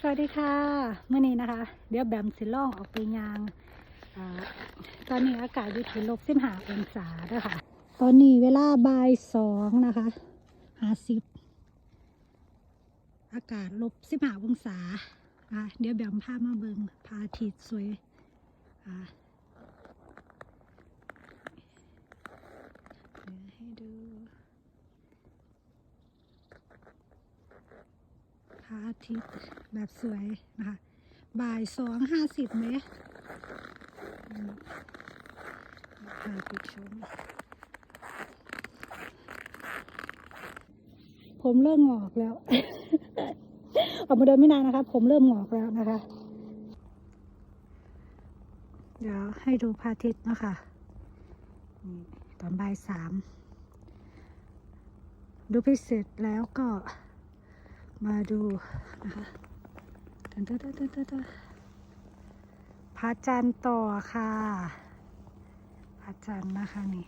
สวัสดีค่ะเมื่อนี้นะคะ เดี๋ยวแบมสิล่องออกไปยางอตอนนี้อากาศอยู่ที่ลบสิบห้าองศาด้วยค่ะ ตอนนี้เวลาบ่ายสองนะคะห้าสิบอากาศลบสิบห้าองศาเดี๋ยวแบมพามาเบิงพาทิตสวยอ่าเดี๋ยวให้ดู พ ระอาทิตย์แบบสวยนะคะ บ่ายสองห้าสิบเมตรอืมพาไปชมผมเริ่มงอกแล้ว ออกมาเดินไม่นานนะคะ ผมเริ่มงอกแล้วนะคะ เดี๋ยวให้ดูพระอาทิตย์นะคะตอนบ่ายสาม ดูพิเศษแล้วก็ มาดูนะคะตันตันตันดันพระจันทร์ต่อค่ะ พระจันทร์นะคะนี่